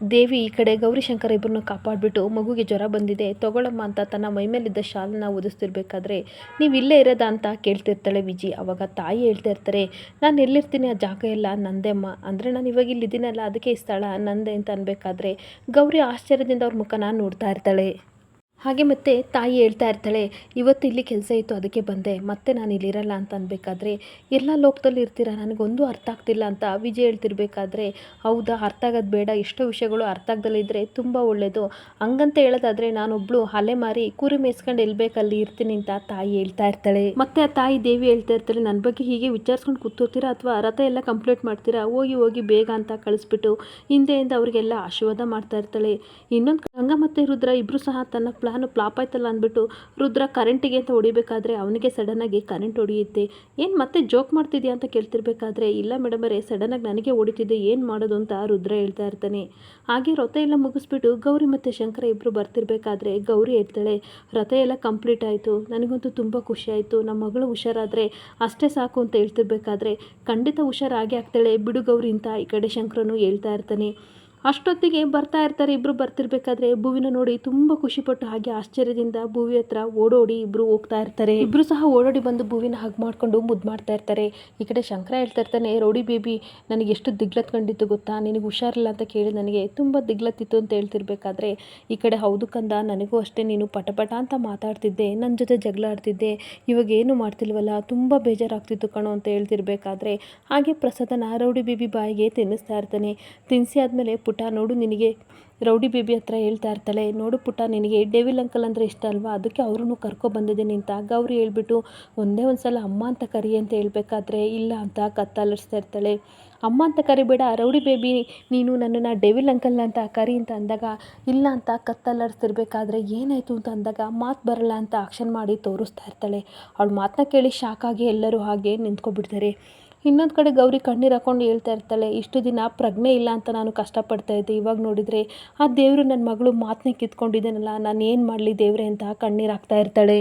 ದೇವಿ ಈ ಕಡೆ ಗೌರಿಶಂಕರ ಇಬ್ಬರನ್ನ ಕಾಪಾಡಿಬಿಟ್ಟು ಮಗುಗೆ ಜ್ವರ ಬಂದಿದೆ. ತಗೊಳಮ್ಮ ಅಂತ ತನ್ನ ಮೈಮೇಲಿದ್ದ ಶಾಲನ್ನ ಓದಿಸ್ತಿರ್ಬೇಕಾದ್ರೆ ನೀವು ಇಲ್ಲೇ ಇರೋದಾ ಅಂತ ಕೇಳ್ತಿರ್ತಾಳೆ ವಿಜಿ. ಅವಾಗ ತಾಯಿ ಹೇಳ್ತಾ ಇರ್ತಾರೆ, ನಾನು ಎಲ್ಲಿರ್ತೀನಿ ಆ ಜಾಗ ಎಲ್ಲ? ನಂದೆಮ್ಮ ಅಂದರೆ ನಾನು ಇವಾಗ ಇಲ್ಲಿದ್ದೀನಲ್ಲ, ಅದಕ್ಕೆ ಸ್ಥಳ ನಂದೆ ಅಂತ ಅನ್ಬೇಕಾದ್ರೆ ಗೌರಿ ಆಶ್ಚರ್ಯದಿಂದ ಅವ್ರ ಮುಖನ ನೋಡ್ತಾ ಇರ್ತಾಳೆ. ಹಾಗೆ ಮತ್ತೆ ತಾಯಿ ಹೇಳ್ತಾ ಇರ್ತಾಳೆ, ಇವತ್ತು ಇಲ್ಲಿ ಕೆಲಸ ಇತ್ತು, ಅದಕ್ಕೆ ಬಂದೆ. ಮತ್ತೆ ನಾನು ಇಲ್ಲಿರಲ್ಲ ಅಂತ ಅನ್ಬೇಕಾದ್ರೆ, ಎಲ್ಲ ಲೋಕದಲ್ಲಿ ಇರ್ತೀರ? ನನಗೊಂದು ಅರ್ಥ ಆಗ್ತಿಲ್ಲ ಅಂತ ವಿಜಯ್ ಹೇಳ್ತಿರ್ಬೇಕಾದ್ರೆ, ಹೌದಾ, ಅರ್ಥ ಆಗೋದು ಬೇಡ. ಎಷ್ಟೋ ವಿಷಯಗಳು ಅರ್ಥ ಆಗ್ದಲ್ಲಿದ್ದರೆ ತುಂಬ ಒಳ್ಳೆಯದು ಹಂಗಂತ ಹೇಳೋದಾದ್ರೆ ನಾನೊಬ್ಳು ಅಲೆ ಮಾರಿ ಕುರಿ ಮೇಯಿಸ್ಕೊಂಡು ಎಲ್ಬೇಕಲ್ಲಿ ಇರ್ತೀನಿ ಅಂತ ತಾಯಿ ಹೇಳ್ತಾ ಇರ್ತಾಳೆ. ಮತ್ತೆ ಆ ತಾಯಿ ದೇವಿ ಹೇಳ್ತಾ ಇರ್ತಾಳೆ ನನ್ನ ಬಗ್ಗೆ ಹೀಗೆ ವಿಚಾರಿಸ್ಕೊಂಡು ಕೂತಿರ್ತೀರಾ ಅಥವಾ ರಥ ಎಲ್ಲ ಕಂಪ್ಲೀಟ್ ಮಾಡ್ತೀರಾ? ಹೋಗಿ ಹೋಗಿ ಬೇಗ ಅಂತ ಕಳಿಸ್ಬಿಟ್ಟು ಹಿಂದೆಯಿಂದ ಅವರಿಗೆಲ್ಲ ಆಶೀರ್ವಾದ ಮಾಡ್ತಾ ಇರ್ತಾಳೆ. ಇನ್ನೊಂದು ಗಂಗಾ ಮತ್ತೆ ರುದ್ರ ಇಬ್ಬರು ಸಹ ತನ್ನ ಪ್ಲಾನು ಫ್ಲಾಪ್ ಆಯ್ತಲ್ಲ ಅಂದ್ಬಿಟ್ಟು ರುದ್ರ ಕರೆಂಟಿಗೆ ಅಂತ ಹೊಡಿಬೇಕಾದ್ರೆ ಅವನಿಗೆ ಸಡನ್ನಾಗಿ ಕರೆಂಟ್ ಹೊಡೆಯುತ್ತೆ. ಏನು ಮತ್ತೆ ಜೋಕ್ ಮಾಡ್ತಿದ್ಯಾ ಅಂತ ಕೇಳ್ತಿರ್ಬೇಕಾದ್ರೆ, ಇಲ್ಲ ಮೇಡಮರೇ ಸಡನ್ನಾಗಿ ನನಗೆ ಹೊಡಿತಿದ್ದೆ ಏನು ಮಾಡೋದು ಅಂತ ರುದ್ರ ಹೇಳ್ತಾ ಇರ್ತಾನೆ. ಹಾಗೆ ರಥ ಎಲ್ಲ ಮುಗಿಸ್ಬಿಟ್ಟು ಗೌರಿ ಮತ್ತು ಶಂಕರ ಇಬ್ಬರು ಬರ್ತಿರ್ಬೇಕಾದ್ರೆ ಗೌರಿ ಹೇಳ್ತಾಳೆ, ರಥ ಎಲ್ಲ ಕಂಪ್ಲೀಟ್ ಆಯಿತು, ನನಗಂತೂ ತುಂಬ ಖುಷಿ ಆಯಿತು ನಮ್ಮ ಮಗಳು ಹುಷಾರಾದರೆ ಅಷ್ಟೇ ಸಾಕು ಅಂತ ಹೇಳ್ತಿರ್ಬೇಕಾದ್ರೆ ಖಂಡಿತ ಹುಷಾರಾಗಿ ಆಗ್ತಾಳೆ. ಬಿಡು ಗೌರಿ ಅಂತ ಈ ಕಡೆ ಶಂಕರನು ಹೇಳ್ತಾ ಇರ್ತಾನೆ. ಅಷ್ಟೊತ್ತಿಗೆ ಬರ್ತಾ ಇರ್ತಾರೆ ಇಬ್ಬರು ಬರ್ತಿರ್ಬೇಕಾದ್ರೆ ಭೂವಿನ ನೋಡಿ ತುಂಬ ಖುಷಿಪಟ್ಟು ಹಾಗೆ ಆಶ್ಚರ್ಯದಿಂದ ಭೂವಿ ಹತ್ರ ಓಡೋಡಿ ಇಬ್ರು ಹೋಗ್ತಾ ಇರ್ತಾರೆ. ಇಬ್ರು ಸಹ ಓಡೋಡಿ ಬಂದು ಭೂವಿನ ಹಗ್ ಮಾಡ್ಕೊಂಡು ಮುದ್ದು ಮಾಡ್ತಾ ಇರ್ತಾರೆ. ಈ ಕಡೆ ಶಂಕರ ಹೇಳ್ತಾ ಇರ್ತಾನೆ, ರೌಡಿ ಬೇಬಿ, ನನಗೆ ಎಷ್ಟು ದಿಗ್ಲತ್ಕೊಂಡಿತ್ತು ಗೊತ್ತಾ? ನಿನಗೆ ಹುಷಾರಿಲ್ಲ ಅಂತ ಕೇಳಿ ನನಗೆ ತುಂಬ ದಿಗ್ಲತ್ತಿತ್ತು ಅಂತ ಹೇಳ್ತಿರ್ಬೇಕಾದ್ರೆ, ಈ ಕಡೆ ಹೌದು ಕಂದ, ನನಗೂ ಅಷ್ಟೇ ನೀನು ಪಟಪಟ ಅಂತ ಮಾತಾಡ್ತಿದ್ದೆ ನನ್ನ ಜೊತೆ ಜಗಳ ಆಡ್ತಿದ್ದೆ ಇವಾಗ ಏನು ಮಾಡ್ತಿಲ್ವಲ್ಲ? ತುಂಬ ಬೇಜಾರಾಗ್ತಿತ್ತು ಕಣೋ ಅಂತ ಹೇಳ್ತಿರ್ಬೇಕಾದ್ರೆ, ಹಾಗೆ ಪ್ರಸಾದನ ರೌಡಿ ಬೇಬಿ ಬಾಯಿಗೆ ತಿನ್ನಿಸ್ತಾ ಇರ್ತಾನೆ. ತಿನ್ನಿಸಿ ಆದಮೇಲೆ ಪುಟ್ಟ ನೋಡು ನಿನಗೆ ರೌಡಿ ಬೇಬಿ ಹತ್ರ ಹೇಳ್ತಾ ಇರ್ತಾಳೆ. ನೋಡು ಪುಟ ನಿನಗೆ ಡೇವಿಲ್ ಅಂಕಲ್ ಅಂದರೆ ಇಷ್ಟ ಅಲ್ವಾ? ಅದಕ್ಕೆ ಅವ್ರನ್ನೂ ಕರ್ಕೊಬಂದಿದ್ದೀನಿ ಅಂತ ಗೌರಿ ಹೇಳ್ಬಿಟ್ಟು, ಒಂದೇ ಒಂದು ಸಲ ಅಮ್ಮ ಅಂತ ಕರಿ ಅಂತ ಹೇಳ್ಬೇಕಾದ್ರೆ ಇಲ್ಲ ಅಂತ ಕತ್ತಲಿಸ್ತಾ ಇರ್ತಾಳೆ. ಅಮ್ಮ ಅಂತ ಕರಿಬೇಡ ರೌಡಿ ಬೇಬಿ, ನೀನು ನನ್ನನ್ನು ಡೆವಿಲ್ ಅಂಕಲ್ ಅಂತ ಕರಿ ಅಂತ ಅಂದಾಗ, ಇಲ್ಲ ಅಂತ ಕತ್ತಲರಿಸ್ತಿರ್ಬೇಕಾದ್ರೆ ಏನಾಯಿತು ಅಂತ ಅಂದಾಗ ಮಾತು ಬರಲ್ಲ ಅಂತ ಆಕ್ಷನ್ ಮಾಡಿ ತೋರಿಸ್ತಾ ಇರ್ತಾಳೆ. ಅವಳು ಮಾತನ್ನ ಕೇಳಿ ಶಾಕಾಗಿ ಎಲ್ಲರೂ ಹಾಗೆ ನಿಂತ್ಕೊಬಿಡ್ತಾರೆ. ಇನ್ನೊಂದು ಕಡೆ ಗೌರಿ ಕಣ್ಣೀರು ಹಾಕೊಂಡು ಹೇಳ್ತಾ ಇರ್ತಾಳೆ, ಇಷ್ಟು ದಿನ ಪ್ರಜ್ಞೆ ಇಲ್ಲ ಅಂತ ನಾನು ಕಷ್ಟಪಡ್ತಾ ಇದ್ದೆ, ಇವಾಗ ನೋಡಿದರೆ ಆ ದೇವರು ನನ್ನ ಮಗಳು ಮಾತನ್ನೇ ಕಿತ್ಕೊಂಡಿದ್ದೇನಲ್ಲ, ನಾನು ಏನು ಮಾಡಲಿ ದೇವರೇ ಅಂತ ಕಣ್ಣೀರು ಹಾಕ್ತಾ ಇರ್ತಾಳೆ.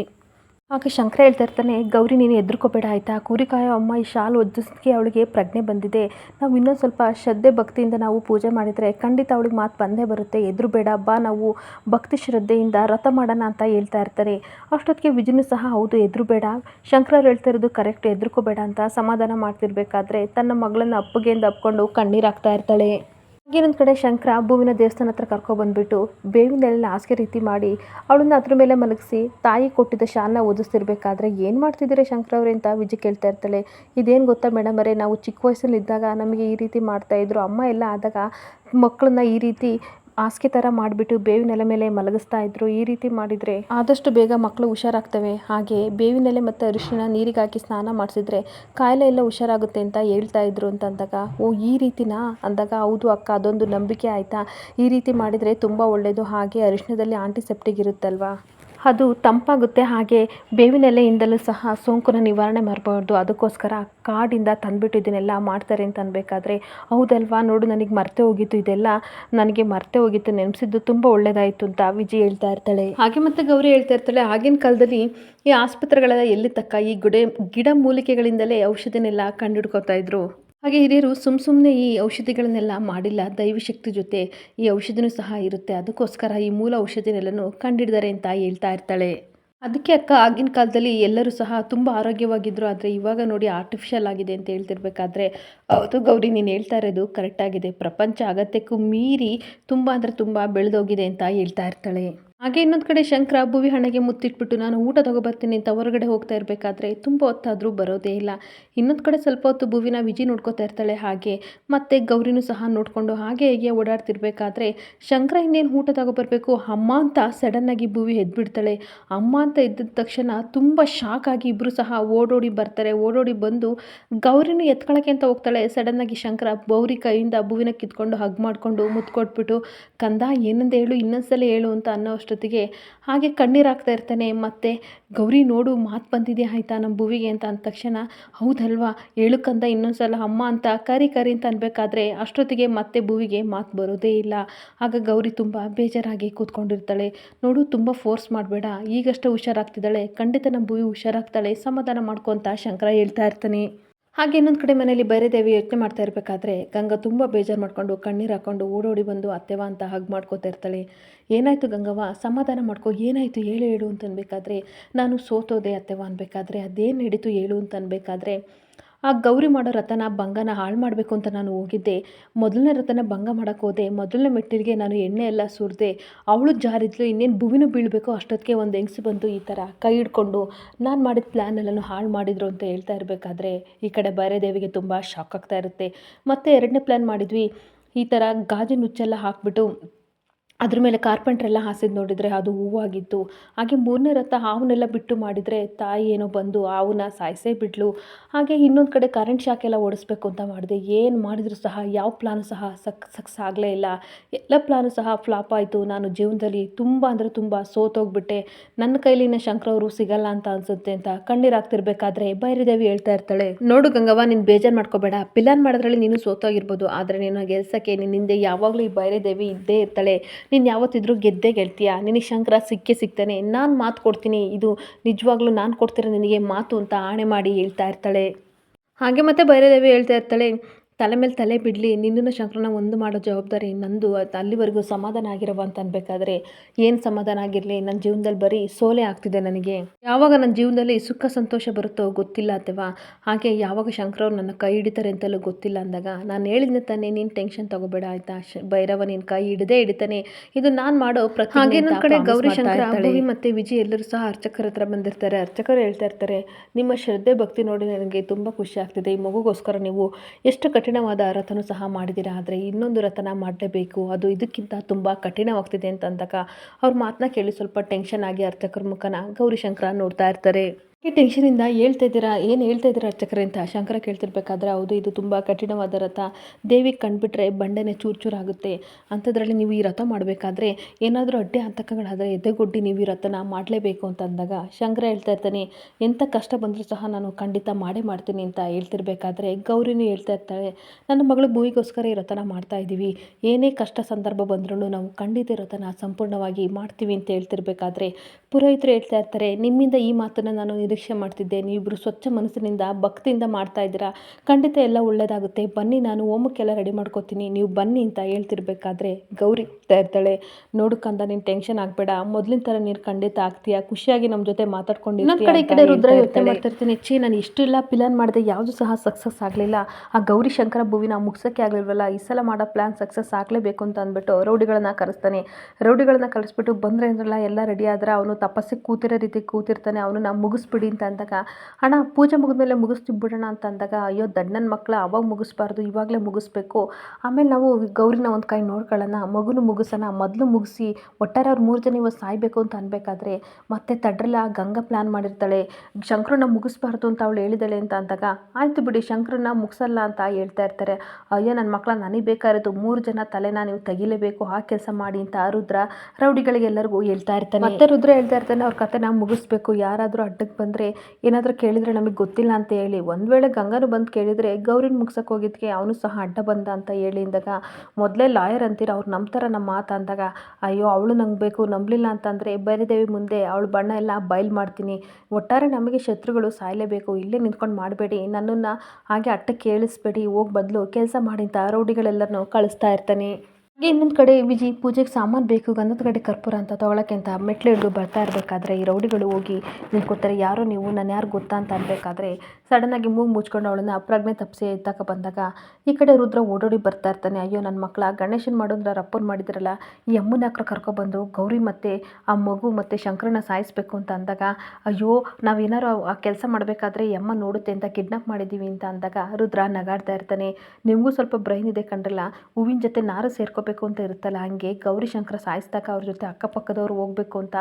ಆಗ ಶಂಕರ ಹೇಳ್ತಾ ಇರ್ತಾನೆ, ಗೌರಿ ನೀನು ಎದ್ರುಕೋಬೇಡ ಆಯಿತಾ? ಕೂರಿಕಾಯೋ ಅಮ್ಮ ಈ ಶಾಲು ಒದ್ದಿಸೋದಕ್ಕೆ ಅವಳಿಗೆ ಪ್ರಜ್ಞೆ ಬಂದಿದೆ. ನಾವು ಇನ್ನೊಂದು ಸ್ವಲ್ಪ ಶ್ರದ್ಧೆ ಭಕ್ತಿಯಿಂದ ನಾವು ಪೂಜೆ ಮಾಡಿದರೆ ಖಂಡಿತ ಅವಳಿಗೆ ಮಾತು ಬಂದೇ ಬರುತ್ತೆ. ಎದುರು ಬೇಡ ಬಾ ನಾವು ಭಕ್ತಿ ಶ್ರದ್ಧೆಯಿಂದ ರಥ ಮಾಡೋಣ ಅಂತ ಹೇಳ್ತಾ ಇರ್ತಾರೆ. ಅಷ್ಟೊತ್ತಿಗೆ ವಿಜಯನು ಸಹ, ಹೌದು ಎದುರು ಬೇಡ ಶಂಕರವ್ರು ಹೇಳ್ತಾ ಇರೋದು ಕರೆಕ್ಟ್ ಎದ್ರುಕೋಬೇಡ ಅಂತ ಸಮಾಧಾನ ಮಾಡ್ತಿರ್ಬೇಕಾದ್ರೆ ತನ್ನ ಮಗಳನ್ನು ಅಪ್ಪಗೆಯಿಂದ ಅಪ್ಕೊಂಡು ಕಣ್ಣೀರಾಗ್ತಾ ಇರ್ತಾಳೆ. ಇನ್ನೊಂದು ಕಡೆ ಶಂಕರ ಭೂವಿನ ದೇವಸ್ಥಾನ ಹತ್ರ ಕರ್ಕೊಬಂದ್ಬಿಟ್ಟು ಬೇವಿನೆಲ್ಲ ಹಾಸಿಗೆ ರೀತಿ ಮಾಡಿ ಅವಳನ್ನ ಅದ್ರ ಮೇಲೆ ಮಲಗಿಸಿ ತಾಯಿ ಕೊಟ್ಟಿದ್ದ ಶಾಲನ್ನ ಓದಿಸ್ತಿರ್ಬೇಕಾದ್ರೆ ಏನು ಮಾಡ್ತಿದ್ದೀರಾ ಶಂಕರ ಅವ್ರೆ ಅಂತ ವಿಜಯ್ ಕೇಳ್ತಾ ಇರ್ತಾಳೆ. ಇದೇನು ಗೊತ್ತಾ ಮೇಡಮ್ ಅವರೇ, ನಾವು ಚಿಕ್ಕ ವಯಸ್ಸಲ್ಲಿದ್ದಾಗ ನಮಗೆ ಈ ರೀತಿ ಮಾಡ್ತಾಯಿದ್ರು ಅಮ್ಮ ಎಲ್ಲ ಆದಾಗ ಮಕ್ಕಳನ್ನ ಈ ರೀತಿ ಹಾಸಿಗೆ ಥರ ಮಾಡಿಬಿಟ್ಟು ಬೇವಿನೆಲೆ ಮೇಲೆ ಮಲಗಿಸ್ತಾ ಇದ್ರು. ಈ ರೀತಿ ಮಾಡಿದರೆ ಆದಷ್ಟು ಬೇಗ ಮಕ್ಕಳು ಹುಷಾರಾಗ್ತವೆ. ಹಾಗೆ ಬೇವಿನೆಲೆ ಮತ್ತು ಅರಿಶಿನ ನೀರಿಗೆ ಹಾಕಿ ಸ್ನಾನ ಮಾಡಿಸಿದ್ರೆ ಕಾಯಿಲೆ ಎಲ್ಲ ಹುಷಾರಾಗುತ್ತೆ ಅಂತ ಹೇಳ್ತಾ ಇದ್ರು ಅಂತ ಅಂದಾಗ ಓ, ಈ ರೀತಿನಾ? ಅಂದಾಗ, ಹೌದು ಅಕ್ಕ, ಅದೊಂದು ನಂಬಿಕೆ ಆಯಿತಾ? ಈ ರೀತಿ ಮಾಡಿದರೆ ತುಂಬ ಒಳ್ಳೆಯದು ಹಾಗೆ ಅರಿಶಿನದಲ್ಲಿ ಆಂಟಿಸೆಪ್ಟಿಕ್ ಇರುತ್ತಲ್ವಾ? ಅದು ತಂಪಾಗುತ್ತೆ. ಹಾಗೆ ಬೇವಿನೆಲೆಯಿಂದಲೂ ಸಹ ಸೋಂಕನ್ನು ನಿವಾರಣೆ ಮಾಡಬಾರ್ದು. ಅದಕ್ಕೋಸ್ಕರ ಕಾಡಿಂದ ತಂದುಬಿಟ್ಟು ಇದನ್ನೆಲ್ಲ ಮಾಡ್ತಾರೆ ಅಂತ ಅನ್ಬೇಕಾದ್ರೆ, ಹೌದಲ್ವಾ? ನೋಡು, ನನಗೆ ಮರ್ತೆ ಹೋಗಿತ್ತು. ಇದೆಲ್ಲ ನನಗೆ ಮರ್ತೆ ಹೋಗಿತ್ತು. ನೆನೆಸಿದ್ದು ತುಂಬ ಒಳ್ಳೆಯದಾಯಿತು ಅಂತ ವಿಜಿ ಹೇಳ್ತಾ ಇರ್ತಾಳೆ. ಹಾಗೆ ಮತ್ತೆ ಗೌರಿ ಹೇಳ್ತಾ ಇರ್ತಾಳೆ, ಆಗಿನ ಕಾಲದಲ್ಲಿ ಈ ಆಸ್ಪತ್ರೆಗಳೆಲ್ಲ ಎಲ್ಲಿ ತಕ್ಕ? ಈ ಗುಡೆ, ಗಿಡ ಮೂಲಿಕೆಗಳಿಂದಲೇ ಔಷಧಿನೆಲ್ಲ ಕಂಡುಹಿಡ್ಕೋತಾ ಇದ್ರು. ಹಾಗೆ ಹಿರಿಯರು ಸುಮ್ಮ ಸುಮ್ಮನೆ ಈ ಔಷಧಿಗಳನ್ನೆಲ್ಲ ಮಾಡಿಲ್ಲ, ದೈವಶಕ್ತಿ ಜೊತೆ ಈ ಔಷಧಿನೂ ಸಹ ಇರುತ್ತೆ. ಅದಕ್ಕೋಸ್ಕರ ಈ ಮೂಲ ಔಷಧಿನೆಲ್ಲನೂ ಕಂಡಿಡಿದಾರೆ ಅಂತ ಹೇಳ್ತಾ ಇರ್ತಾಳೆ. ಅದಕ್ಕೆ ಅಕ್ಕ, ಆಗಿನ ಕಾಲದಲ್ಲಿ ಎಲ್ಲರೂ ಸಹ ತುಂಬ ಆರೋಗ್ಯವಾಗಿದ್ದರು ಆದರೆ ಇವಾಗ ನೋಡಿ ಆರ್ಟಿಫಿಷಿಯಲ್ ಆಗಿದೆ ಅಂತ ಹೇಳ್ತಿರ್ಬೇಕಾದ್ರೆ, ಹೌದು ಗೌರಿ, ನೀನು ಹೇಳ್ತಾ ಇರೋದು ಕರೆಕ್ಟಾಗಿದೆ ಪ್ರಪಂಚ ಅಗತ್ಯಕ್ಕೂ ಮೀರಿ ತುಂಬ ಅಂದರೆ ತುಂಬ ಬೆಳೆದೋಗಿದೆ ಅಂತ ಹೇಳ್ತಾ ಇರ್ತಾಳೆ. ಹಾಗೆ ಇನ್ನೊಂದು ಕಡೆ ಶಂಕರ ಭುವಿ ಹಣೆಗೆ ಮುತ್ತಿಟ್ಬಿಟ್ಟು, ನಾನು ಊಟ ತಗೊಬರ್ತೀನಿ ಅಂತ ಹೊರಗಡೆ ಹೋಗ್ತಾ ಇರಬೇಕಾದ್ರೆ ತುಂಬ ಹೊತ್ತಾದರೂ ಬರೋದೇ ಇಲ್ಲ. ಇನ್ನೊಂದು ಕಡೆ ಸ್ವಲ್ಪ ಹೊತ್ತು ಭುವಿನ ವಿಜಿ ನೋಡ್ಕೋತಾ ಇರ್ತಾಳೆ ಹಾಗೆ. ಮತ್ತೆ ಗೌರಿನೂ ಸಹ ನೋಡಿಕೊಂಡು ಹಾಗೆ ಹೇಗೆ ಓಡಾಡ್ತಿರ್ಬೇಕಾದ್ರೆ ಶಂಕರ ಇನ್ನೇನು ಊಟ ತಗೋಬರ್ಬೇಕು? ಅಮ್ಮ ಅಂತ ಸಡನ್ನಾಗಿ ಭುವಿ ಎದ್ಬಿಡ್ತಾಳೆ. ಅಮ್ಮ ಅಂತ ಎದ್ದ ತಕ್ಷಣ ತುಂಬ ಶಾಕ್ ಆಗಿ ಇಬ್ಬರು ಸಹ ಓಡೋಡಿ ಬರ್ತಾರೆ. ಓಡೋಡಿ ಬಂದು ಗೌರಿನೂ ಎತ್ಕೊಳಕ್ಕೆ ಅಂತ ಹೋಗ್ತಾಳೆ. ಸಡನ್ನಾಗಿ ಶಂಕರ ಗೌರಿ ಕೈಯಿಂದ ಭುವಿನ ಕಿತ್ಕೊಂಡು ಹಗ್ ಮಾಡಿಕೊಂಡು ಮುತ್ಕೊಟ್ಬಿಟ್ಟು, ಕಂದ, ಏನಂದ ಹೇಳು, ಇನ್ನೊಂದ್ಸಲ ಹೇಳು ಅಂತ ಅನ್ನೋ ಅಷ್ಟೊತ್ತಿಗೆ ಹಾಗೆ ಕಣ್ಣೀರು ಹಾಕ್ತಾ ಇರ್ತಾನೆ, ಮತ್ತೆ ಗೌರಿ ನೋಡು ಮಾತು ಬಂದಿದೆ ಆಯಿತಾ ನಮ್ಮ ಭುವಿಗೆ? ಅಂತ ಅಂದ ತಕ್ಷಣ, ಹೌದಲ್ವಾ ಹೇಳಕ್ಕಂತ ಇನ್ನೊಂದು ಸಲ ಅಮ್ಮ ಅಂತ ಕರಿ ಕರಿ ಅಂತ ಅನ್ಬೇಕಾದ್ರೆ ಅಷ್ಟೊತ್ತಿಗೆ ಮತ್ತೆ ಭುವಿಗೆ ಮಾತು ಬರೋದೇ ಇಲ್ಲ. ಆಗ ಗೌರಿ ತುಂಬ ಬೇಜಾರಾಗಿ ಕೂತ್ಕೊಂಡಿರ್ತಾಳೆ. ನೋಡು, ತುಂಬ ಫೋರ್ಸ್ ಮಾಡಬೇಡ, ಈಗಷ್ಟೇ ಹುಷಾರಾಗ್ತಿದ್ದಾಳೆ, ಖಂಡಿತ ನಮ್ಮ ಭುವಿ ಹುಷಾರಾಗ್ತಾಳೆ, ಸಮಾಧಾನ ಮಾಡ್ಕೊಂತ ಶಂಕರ ಹೇಳ್ತಾ ಇರ್ತಾನೆ. ಹಾಗೆ ಇನ್ನೊಂದು ಕಡೆ ಮನೆಯಲ್ಲಿ ದೇವಿ ಯೋಚನೆ ಮಾಡ್ತಾ ಇರಬೇಕಾದ್ರೆ, ಗಂಗಾ ತುಂಬ ಬೇಜಾರು ಮಾಡ್ಕೊಂಡು ಕಣ್ಣೀರು ಹಾಕ್ಕೊಂಡು ಓಡೋಡಿ ಬಂದು ಅತ್ತೆವ ಅಂತ ಹಗ್ ಮಾಡ್ಕೋತಾ ಇರ್ತಾಳೆ. ಏನಾಯಿತು ಗಂಗವ್ವ? ಸಮಾಧಾನ ಮಾಡ್ಕೊ, ಏನಾಯಿತು? ಹೇಳು ಹೇಳು ಅಂತ ಅನ್ಬೇಕಾದ್ರೆ, ನಾನು ಸೋತೋದೆ ಅತ್ತೆವ ಅನ್ಬೇಕಾದ್ರೆ, ಅದೇನು ನಡೀತು ಹೇಳು ಅಂತ ಅನ್ಬೇಕಾದ್ರೆ ಆ ಗೌರಿ ಮಾಡೋ ರಥನ ಭಂಗನ ಹಾಳು ಮಾಡಬೇಕು ಅಂತ ನಾನು ಹೋಗಿದ್ದೆ. ಮೊದಲನೇ ರಥನ ಭಂಗ ಮಾಡೋಕ್ಕೆ ಹೋದೆ. ಮೊದಲನೇ ಮೆಟ್ಟಿಲಿಗೆ ನಾನು ಎಣ್ಣೆ ಎಲ್ಲ ಸುರಿದೆ, ಅವಳು ಜಾರಿದ್ಲು, ಇನ್ನೇನು ಭುವಿನೂ ಬೀಳಬೇಕು, ಅಷ್ಟೊತ್ತಿಗೆ ಒಂದು ಹೆಂಗ್ಸು ಬಂದು ಈ ಥರ ಕೈ ಹಿಡ್ಕೊಂಡು. ನಾನು ಮಾಡಿದ ಪ್ಲ್ಯಾನ್ ಎಲ್ಲನೂ ಹಾಳು ಮಾಡಿದ್ರು ಅಂತ ಹೇಳ್ತಾ ಇರಬೇಕಾದ್ರೆ, ಈ ಕಡೆ ದೇವಿಗೆ ತುಂಬ ಶಾಕ್ ಆಗ್ತಾ ಇರುತ್ತೆ. ಮತ್ತು ಎರಡನೇ ಪ್ಲ್ಯಾನ್ ಮಾಡಿದ್ವಿ. ಈ ಥರ ಗಾಜಿನ ಹುಚ್ಚೆಲ್ಲ ಹಾಕ್ಬಿಟ್ಟು ಅದ್ರ ಮೇಲೆ ಕಾರ್ಪೆಂಟ್ರೆಲ್ಲ ಹಾಸಿದ್ದು ನೋಡಿದರೆ ಅದು ಹೂವಾಗಿತ್ತು. ಹಾಗೆ ಮೂರನೇ ರಥ ಹಾವನ್ನೆಲ್ಲ ಬಿಟ್ಟು ಮಾಡಿದರೆ ತಾಯಿ ಏನೋ ಬಂದು ಹಾವನ್ನ ಸಾಯಿಸೇ ಬಿಡ್ಲು ಹಾಗೆ ಇನ್ನೊಂದು ಕಡೆ ಕರೆಂಟ್ ಶಾಕ್ ಎಲ್ಲ ಓಡಿಸ್ಬೇಕು ಅಂತ ಮಾಡಿದೆ. ಏನು ಮಾಡಿದ್ರು ಸಹ, ಯಾವ ಪ್ಲಾನು ಸಹ ಸಕ್ ಸಕ್ಸ್ ಆಗಲೇ ಇಲ್ಲ. ಎಲ್ಲ ಪ್ಲಾನು ಸಹ ಫ್ಲಾಪ್ ಆಯಿತು. ನಾನು ಜೀವನದಲ್ಲಿ ತುಂಬ ಅಂದರೆ ತುಂಬ ಸೋತೋಗ್ಬಿಟ್ಟೆ. ನನ್ನ ಕೈಲಿನ ಶಂಕರ ಅವರು ಸಿಗಲ್ಲ ಅಂತ ಅನಿಸುತ್ತೆ ಅಂತ ಕಣ್ಣೀರಾಗ್ತಿರ್ಬೇಕಾದ್ರೆ ಬೈರಿದೇವಿ ಹೇಳ್ತಾ ಇರ್ತಾಳೆ. ನೋಡು ಗಂಗವ್ವ, ನೀನು ಬೇಜಾರು ಮಾಡ್ಕೋಬೇಡ. ಪಿಲಾನ್ ಮಾಡೋದ್ರಲ್ಲಿ ನೀನು ಸೋತೋಗಿರ್ಬೋದು. ಆದರೆ ನೀನು ಗೆಲ್ಸಕ್ಕೆ ನಿನ್ನ ಹಿಂದೆ ಯಾವಾಗಲೂ ಈ ಬೈರಿದೇವಿ ಇದ್ದೇ ಇರ್ತಾಳೆ. ನೀನು ಯಾವತ್ತಿದ್ರೂ ಗೆದ್ದೇ ಗೆಲ್ತೀಯ? ನಿನಗೆ ಶಂಕರ ಸಿಕ್ಕೇ ಸಿಗ್ತಾನೆ. ನಾನು ಮಾತು ಕೊಡ್ತೀನಿ. ಇದು ನಿಜವಾಗ್ಲೂ ನಾನು ಕೊಡ್ತಿರೋ ನಿನಗೆ ಮಾತು ಅಂತ ಆಣೆ ಮಾಡಿ ಹೇಳ್ತಾ ಇರ್ತಾಳೆ. ಹಾಗೆ ಮತ್ತೆ ಬೈರದೇವಿ ಹೇಳ್ತಾ ಇರ್ತಾಳೆ ತಲೆ ಮೇಲೆ ತಲೆ ಬಿಡಲಿ ನಿನ್ನನ್ನು ಶಂಕರನ ಒಂದು ಮಾಡೋ ಜವಾಬ್ದಾರಿ ನಂದು ಅಲ್ಲಿವರೆಗೂ ಸಮಾಧಾನ ಆಗಿರವ ಅಂತ ಅನ್ಬೇಕಾದ್ರೆ ಏನು ಸಮಾಧಾನ ಆಗಿರಲಿ? ನನ್ನ ಜೀವನದಲ್ಲಿ ಬರೀ ಸೋಲೆ ಆಗ್ತಿದೆ ನನಗೆ. ಯಾವಾಗ ನನ್ನ ಜೀವನದಲ್ಲಿ ಸುಖ ಸಂತೋಷ ಬರುತ್ತೋ ಗೊತ್ತಿಲ್ಲ ಅಥವಾ ಹಾಗೆ ಯಾವಾಗ ಶಂಕರವ್ರು ನನ್ನ ಕೈ ಹಿಡಿತಾರೆ ಅಂತಲೂ ಗೊತ್ತಿಲ್ಲ ಅಂದಾಗ ನಾನು ಹೇಳಿದ್ನೆ ತಾನೇ ನೀನು ಟೆನ್ಷನ್ ತಗೋಬೇಡ ಆಯ್ತಾ? ಭೈರವ ನೀನು ಕೈ ಹಿಡದೇ ಹಿಡಿತಾನೆ ಇದು ನಾನು ಮಾಡೋ ಪ್ರತಿ ಹಾಗೆ ನನ್ನ ಕಡೆ ಗೌರಿ ಶಂಕರ ಮತ್ತು ವಿಜಯ್ ಎಲ್ಲರೂ ಸಹ ಅರ್ಚಕರ ಹತ್ರ ಬಂದಿರ್ತಾರೆ. ಅರ್ಚಕರು ಹೇಳ್ತಾ ಇರ್ತಾರೆ ನಿಮ್ಮ ಶ್ರದ್ಧೆ ಭಕ್ತಿ ನೋಡಿ ನನಗೆ ತುಂಬ ಖುಷಿ ಆಗ್ತಿದೆ. ಈ ಮಗುಗೋಸ್ಕರ ನೀವು ಎಷ್ಟು ಕಠಿಣವಾದ ರಥನು ಸಹ ಮಾಡಿದ್ದೀರಾ? ಆದರೆ ಇನ್ನೊಂದು ರಥನ ಮಾಡಲೇಬೇಕು. ಅದು ಇದಕ್ಕಿಂತ ತುಂಬ ಕಠಿಣವಾಗ್ತಿದೆ ಅಂತಂದಾಗ ಅವ್ರ ಮಾತನ್ನ ಕೇಳಿ ಸ್ವಲ್ಪ ಟೆನ್ಷನ್ ಆಗಿ ಅರ್ಚಕರ ಮುಖನ ಗೌರಿಶಂಕರ ನೋಡ್ತಾ ಇರ್ತಾರೆ. ಟೆನ್ಷನಿಂದ ಹೇಳ್ತಾ ಇದ್ದೀರಾ? ಏನು ಹೇಳ್ತಾ ಇದ್ದೀರಾ ಅರ್ಚಕರೆ ಅಂತ ಶಂಕರ ಕೇಳ್ತಿರ್ಬೇಕಾದ್ರೆ, ಹೌದು, ಇದು ತುಂಬ ಕಠಿಣವಾದ ರಥ. ದೇವಿಗೆ ಕಂಡುಬಿಟ್ರೆ ಬಂಡೆನೆ ಚೂರು ಚೂರಾಗುತ್ತೆ ಅಂಥದ್ರಲ್ಲಿ ನೀವು ಈ ರಥ ಮಾಡಬೇಕಾದ್ರೆ, ಏನಾದರೂ ಅಡ್ಡಿ ಆತಂಕಗಳಾದರೆ ಎದೆಗೊಡ್ಡಿ ನೀವು ಈ ರಥನ ಮಾಡಲೇಬೇಕು ಅಂತ ಅಂದಾಗ ಶಂಕರ ಹೇಳ್ತಾ ಇರ್ತಾನೆ, ಎಂಥ ಕಷ್ಟ ಬಂದರೂ ಸಹ ನಾನು ಖಂಡಿತ ಮಾಡೇ ಮಾಡ್ತೀನಿ ಅಂತ ಹೇಳ್ತಿರ್ಬೇಕಾದ್ರೆ ಗೌರಿನೂ ಹೇಳ್ತಾ ಇರ್ತಾಳೆ, ನನ್ನ ಮಗಳು ಭೂಮಿಗೋಸ್ಕರ ಈ ರಥನ ಮಾಡ್ತಾ ಇದ್ದೀವಿ. ಏನೇ ಕಷ್ಟ ಸಂದರ್ಭ ಬಂದ್ರೂ ನಾವು ಖಂಡಿತ ಈ ರಥನ ಸಂಪೂರ್ಣವಾಗಿ ಮಾಡ್ತೀವಿ ಅಂತ ಹೇಳ್ತಿರ್ಬೇಕಾದ್ರೆ ಪುರೋಹಿತರು ಹೇಳ್ತಾ ಇರ್ತಾರೆ, ನಿಮ್ಮಿಂದ ಈ ಮಾತನ್ನು ನಾನು ನಿರೀಕ್ಷೆ ಮಾಡ್ತಿದ್ದೆ. ನೀವಿಬ್ಬರು ಸ್ವಚ್ಛ ಮನಸ್ಸಿನಿಂದ ಭಕ್ತಿಯಿಂದ ಮಾಡ್ತಾ ಇದ್ದೀರಾ? ಖಂಡಿತ ಎಲ್ಲ ಒಳ್ಳೇದಾಗುತ್ತೆ. ಬನ್ನಿ ನಾನು ಹೋಮಕ್ಕೆಲ್ಲ ರೆಡಿ ಮಾಡ್ಕೋತೀನಿ. ನೀವು ಬನ್ನಿ ಅಂತ ಹೇಳ್ತಿರ್ಬೇಕಾದ್ರೆ ಗೌರಿ ಇರ್ತಾಳೆ ನೋಡು ಕಂದ ನೀನು ಟೆನ್ಷನ್ ಆಗಬೇಡ. ಮೊದಲಿನ ಥರ ನೀನು ಖಂಡಿತ ಆಗ್ತೀಯಾ? ಖುಷಿಯಾಗಿ ನಮ್ಮ ಜೊತೆ ಮಾತಾಡ್ಕೊಂಡು ಕಡೆ ಈ ಕಡೆ ರುದ್ರ ಯೋಚನೆ ಮಾಡ್ತಿರ್ತೀನಿ. ಛೀ ನಾನು ಇಷ್ಟೆಲ್ಲ ಪ್ಲಾನ್ ಮಾಡಿದೆ ಯಾವುದು ಸಹ ಸಕ್ಸಸ್ ಆಗಲಿಲ್ಲ. ಆ ಗೌರಿ ಶಂಕರ ಭೂವಿನ ಮುಗಿಸೋಕ್ಕೆ ಆಗಲಿಲ್ವಲ್ಲ? ಈ ಸಲ ಮಾಡೋ ಪ್ಲಾನ್ ಸಕ್ಸಸ್ ಆಗಲೇಬೇಕು ಅಂತ ಅಂದ್ಬಿಟ್ಟು ರೌಡಿಗಳನ್ನ ಕರೆಸ್ತಾನೆ. ರೌಡಿಗಳನ್ನ ಕಳಿಸ್ಬಿಟ್ಟು ಬಂದ್ರೆ ಅಂದ್ರಲ್ಲ ಎಲ್ಲ ರೆಡಿ ಆದ್ರೆ ಅವನು ತಪಸ್ಸಿಗೆ ಕೂತಿರೋ ರೀತಿ ಕೂತಿರ್ತಾನೆ. ಅವನು ಮುಗಿಸ್ಬಿಡಿ ಅಂತ ಅಂದಾಗ, ಅಣ್ಣ, ಪೂಜೆ ಮುಗಿದ್ಮೇಲೆ ಬಿಡೋಣ ಅಂತ ಅಂದಾಗ, ಅಯ್ಯೋ ದಣ್ಣನ ಮಕ್ಕಳು ಅವಾಗ ಮುಗಿಸ್ಬಾರ್ದು, ಇವಾಗಲೇ ಮುಗಿಸ್ಬೇಕು. ಆಮೇಲೆ ನಾವು ಗೌರಿನ ಒಂದು ಕೈ ನೋಡ್ಕೊಳ್ಳೋಣ, ಮಗುನು ಮುಗಿಸೋಣ, ಮೊದಲು ಮುಗಿಸಿ ಒಟ್ಟಾರೆ ಅವ್ರು ಮೂರು ಜನ ಇವತ್ತು ಸಾಯಬೇಕು ಅಂತ ಅನ್ಬೇಕಾದ್ರೆ, ಮತ್ತೆ ತಡ್ರಲ್ಲ, ಗಂಗಾ ಪ್ಲ್ಯಾನ್ ಮಾಡಿರ್ತಾಳೆ, ಶಂಕರನ್ನ ಮುಗಿಸ್ಬಾರ್ದು ಅಂತ ಅವಳು ಹೇಳಿದಾಳೆ ಅಂತ ಅಂದಾಗ, ಆಯ್ತು ಬಿಡಿ, ಶಂಕರನ್ನ ಮುಗಿಸಲ್ಲ ಅಂತ ಹೇಳ್ತಾ ಇರ್ತಾರೆ. ಅಯ್ಯೋ ನನ್ನ ಮಕ್ಕಳ ನನಗೆ ಬೇಕಾಗಿರೋದು ಮೂರು ಜನ ತಲೆನ ನೀವು ತೆಗಿಲೇಬೇಕು, ಆ ಕೆಲಸ ಮಾಡಿ ಅಂತ ರುದ್ರ ರೌಡಿಗಳಿಗೆ ಎಲ್ಲರಿಗೂ ಹೇಳ್ತಾ ಇರ್ತಾನೆ. ಮತ್ತೆ ರುದ್ರ ಹೇಳ್ತಾ ಇರ್ತಾನೆ, ಅವ್ರ ಕತೆ ನಾವು ಮುಗಿಸ್ಬೇಕು, ಯಾರಾದರೂ ಅಡ್ಡಕ್ಕೆ ಬಂದರೆ ಏನಾದರೂ ಕೇಳಿದರೆ ನಮಗೆ ಗೊತ್ತಿಲ್ಲ ಅಂತ ಹೇಳಿ. ಒಂದು ವೇಳೆ ಗಂಗಾನು ಬಂದು ಕೇಳಿದರೆ ಗೌರಿನ ಮುಗ್ಸಕ್ಕೆ ಹೋಗಿದ್ದಕ್ಕೆ ಅವನು ಸಹ ಅಡ್ಡ ಬಂದ ಅಂತ ಹೇಳಿ ಅಂದಾಗ, ಮೊದಲೇ ಲಾಯರ್ ಅಂತೀರ ಅವ್ರು ನಂಬ್ತಾರ ನಮ್ಮ ಮಾತು ಅಂದಾಗ, ಅಯ್ಯೋ ಅವಳು ನಂಗೆ ಬೇಕು, ನಂಬಲಿಲ್ಲ ಅಂತಂದರೆ ಬರಿದೇವಿ ಮುಂದೆ ಅವಳು ಬಣ್ಣ ಎಲ್ಲ ಬಯಲು ಮಾಡ್ತೀನಿ. ಒಟ್ಟಾರೆ ನಮಗೆ ಶತ್ರುಗಳು ಸಾಯಲೇಬೇಕು, ಇಲ್ಲೇ ನಿಂತ್ಕೊಂಡು ಮಾಡಬೇಡಿ, ನನ್ನನ್ನು ಹಾಗೆ ಅಟ್ಟ ಕೇಳಿಸ್ಬೇಡಿ, ಹೋಗಿ ಬದಲು, ಕೆಲಸ ಮಾಡಿ ಅಂತ ರೌಡಿಗಳೆಲ್ಲರನ್ನೂ ಕಳಿಸ್ತಾ ಇರ್ತಾನೆ. ಇನ್ನೊಂದು ಕಡೆ ವಿಜಿ ಪೂಜೆಗೆ ಸಾಮಾನು ಬೇಕು, ಗಂಧದ ಕಡೆ ಕರ್ಪೂರ ಅಂತ ತೊಗೊಳಕ್ಕೆ ಅಂತ ಮೆಟ್ಲು ಇಳಿದು ಬರ್ತಾ ಇರಬೇಕಾದ್ರೆ, ಈ ರೌಡಿಗಳು ಹೋಗಿ ನಿಂತ್ಕೊತಾರೆ ಯಾರೋ ನೀವು, ನಾನು ಯಾರು ಗೊತ್ತಾ ಅಂತ ಅನ್ಬೇಕಾದ್ರೆ ಸಡನ್ನಾಗಿ ಮೂಗು ಮುಚ್ಕೊಂಡು ಅವಳನ್ನ ಪ್ರಜ್ಞೆ ತಪ್ಪಿಸಿ ಎತ್ತಕ್ಕೆ ಬಂದಾಗ ಈ ಕಡೆ ರುದ್ರ ಓಡೋಡಿ ಬರ್ತಾ ಇರ್ತಾನೆ. ಅಯ್ಯೋ ನನ್ನ ಮಕ್ಕಳ ಗಣೇಶನ ಮಾಡೋದ್ರ ರಪ್ಪನ್ ಮಾಡಿದ್ರಲ್ಲ, ಈ ಅಮ್ಮನ ಹಕ್ರ ಕರ್ಕೊಬಂದು ಗೌರಿ ಮತ್ತು ಆ ಮಗು ಮತ್ತು ಶಂಕರನ ಸಾಯಿಸ್ಬೇಕು ಅಂತ ಅಂದಾಗ, ಅಯ್ಯೋ ನಾವೇನಾರು ಆ ಕೆಲಸ ಮಾಡಬೇಕಾದ್ರೆ ಈ ಅಮ್ಮ ನೋಡುತ್ತೆ ಅಂತ ಕಿಡ್ನಾಪ್ ಮಾಡಿದ್ದೀವಿ ಅಂತ ಅಂದಾಗ ರುದ್ರ ನಗಾಡ್ತಾ ಇರ್ತಾನೆ. ನಿಮಗೂ ಸ್ವಲ್ಪ ಬ್ರೈನ್ ಇದೆ ಕಂಡ್ರಲ್ಲ, ಹೂವಿನ ಜೊತೆ ನಾರು ಸೇರ್ಕೊ ಬರಬೇಕು ಅಂತ ಇರುತ್ತಲ್ಲ ಹಾಗೆ ಗೌರಿಶಂಕರ ಸಾಯಿಸಿದಾಗ ಅವ್ರ ಜೊತೆ ಅಕ್ಕಪಕ್ಕದವ್ರು ಹೋಗ್ಬೇಕು ಅಂತ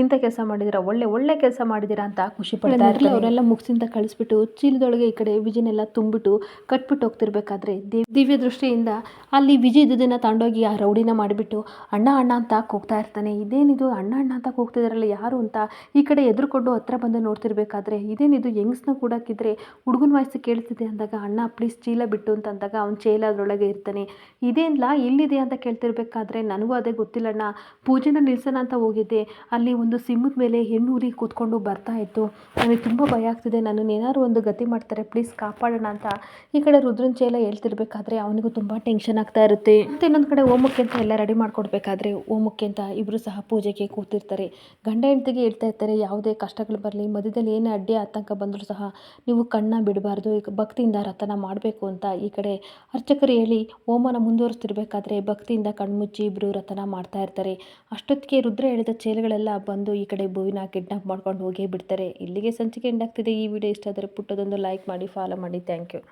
ಇಂಥ ಕೆಲಸ ಮಾಡಿದ್ದೀರಾ ಒಳ್ಳೆ ಒಳ್ಳೆ ಕೆಲಸ ಮಾಡಿದ್ದೀರಾ ಅಂತ ಖುಷಿ ಪಡ್ತಾರೆ ಅವರೆಲ್ಲ ಮುಗಿಸಿಂದ ಕಳಿಸ್ಬಿಟ್ಟು ಚೀಲದೊಳಗೆ ಈ ಕಡೆ ವಿಜಯನೆಲ್ಲ ತುಂಬಿಟ್ಟು ಕಟ್ಬಿಟ್ಟು ಹೋಗ್ತಿರ್ಬೇಕಾದ್ರೆ ದೇವ್ ದಿವ್ಯ ದೃಷ್ಟಿಯಿಂದ ಅಲ್ಲಿ ವಿಜಯ್ ಇದ್ದದನ್ನ ತಗೊಂಡೋಗಿ ಆ ರೌಡಿನ ಮಾಡಿಬಿಟ್ಟು ಅಣ್ಣ ಅಣ್ಣ ಅಂತ ಕೂಗ್ತಾ ಇರ್ತಾನೆ. ಇದೇನಿದು? ಅಣ್ಣ ಅಣ್ಣ ಅಂತ ಕೂಗ್ತಿದಾರಲ್ಲ ಯಾರು ಅಂತ ಈ ಕಡೆ ಎದುರುಕೊಂಡು ಹತ್ರ ಬಂದು ನೋಡ್ತಿರ್ಬೇಕಾದ್ರೆ ಇದೇನಿದು? ಯಂಗ್ಸ್ನ ಕೂಡಾಕಿದ್ರೆ ಹುಡುಗನ ವಯಸ್ಸು ಕೇಳ್ತಿದೆ ಅಂದಾಗ ಅಣ್ಣ ಪ್ಲೀಸ್ ಚೀಲ ಬಿಟ್ಟು ಅಂತ ಅಂದಾಗ ಅವ್ನು ಚೀಲ ಅದರೊಳಗೆ ಇರ್ತಾನೆ. ಇದೇನಿಲ್ಲ ಇಲ್ಲಿದೆ ಅಂತ ಕೇಳ್ತಿರ್ಬೇಕಾದ್ರೆ ನನಗೂ ಅದೇ ಗೊತ್ತಿಲ್ಲಣ್ಣ ಪೂಜೆನ ನಿಲ್ಸೋಣ ಅಂತ ಹೋಗಿದ್ದೆ. ಅಲ್ಲಿ ಒಂದು ಸಿಂಹದ ಮೇಲೆ ಹೆಣ್ಣೂರಿ ಕೂತ್ಕೊಂಡು ಬರ್ತಾ ಇತ್ತು. ನನಗೆ ತುಂಬ ಭಯ ಆಗ್ತಿದೆ. ನಾನು ಏನಾದ್ರು ಒಂದು ಗತಿ ಮಾಡ್ತಾರೆ ಪ್ಲೀಸ್ ಕಾಪಾಡೋಣ ಅಂತ. ಈ ಕಡೆ ರುದ್ರನ್ ಚೇಲ ಹೇಳ್ತಿರ್ಬೇಕಾದ್ರೆ ಅವನಿಗೂ ತುಂಬ ಟೆನ್ಷನ್ ಆಗ್ತಾ ಇರುತ್ತೆ. ಮತ್ತು ಇನ್ನೊಂದು ಕಡೆ ಹೋಮಕ್ಕೆ ಅಂತ ಎಲ್ಲ ರೆಡಿ ಮಾಡ್ಕೊಡ್ಬೇಕಾದ್ರೆ ಹೋಮಕ್ಕೆ ಅಂತ ಇಬ್ಬರು ಸಹ ಪೂಜೆಗೆ ಕೂತಿರ್ತಾರೆ. ಗಂಡ ಹೆಂಡತಿಗೆ ಹೇಳ್ತಾ ಇರ್ತಾರೆ, ಯಾವುದೇ ಕಷ್ಟಗಳು ಬರಲಿ, ಮಧ್ಯದಲ್ಲಿ ಏನೇ ಅಡ್ಡಿ ಆತಂಕ ಬಂದರೂ ಸಹ ನೀವು ಕಣ್ಣ ಬಿಡಬಾರ್ದು, ಭಕ್ತಿಯಿಂದ ರಥನ ಮಾಡಬೇಕು ಅಂತ ಈ ಕಡೆ ಅರ್ಚಕರು ಹೇಳಿ ಹೋಮನ ಮುಂದುವರಿಸ್ತಿರ್ಬೇಕಾದ್ರೆ ಭಕ್ತಿಯಿಂದ ಕಣ್ಮುಚ್ಚಿ ಇಬ್ಬರು ರತನ ಮಾಡ್ತಾ ಇರ್ತಾರೆ. ಅಷ್ಟೊತ್ತಿಗೆ ರುದ್ರ ಹೇಳಿದ ಚೇಲುಗಳೆಲ್ಲ ಬಂದು ಈ ಕಡೆ ಭೂವಿನ ಕಿಡ್ನಾಪ್ ಮಾಡ್ಕೊಂಡು ಹೋಗೇ ಬಿಡ್ತಾರೆ. ಇಲ್ಲಿಗೆ ಸಂಚಿಕೆ ಎಂಡಾಗ್ತಿದೆ ಈ ವಿಡಿಯೋ ಇಷ್ಟ ಆದರೆ ಪುಟ್ಟದೊಂದು ಲೈಕ್ ಮಾಡಿ ಫಾಲೋ ಮಾಡಿ. Thank you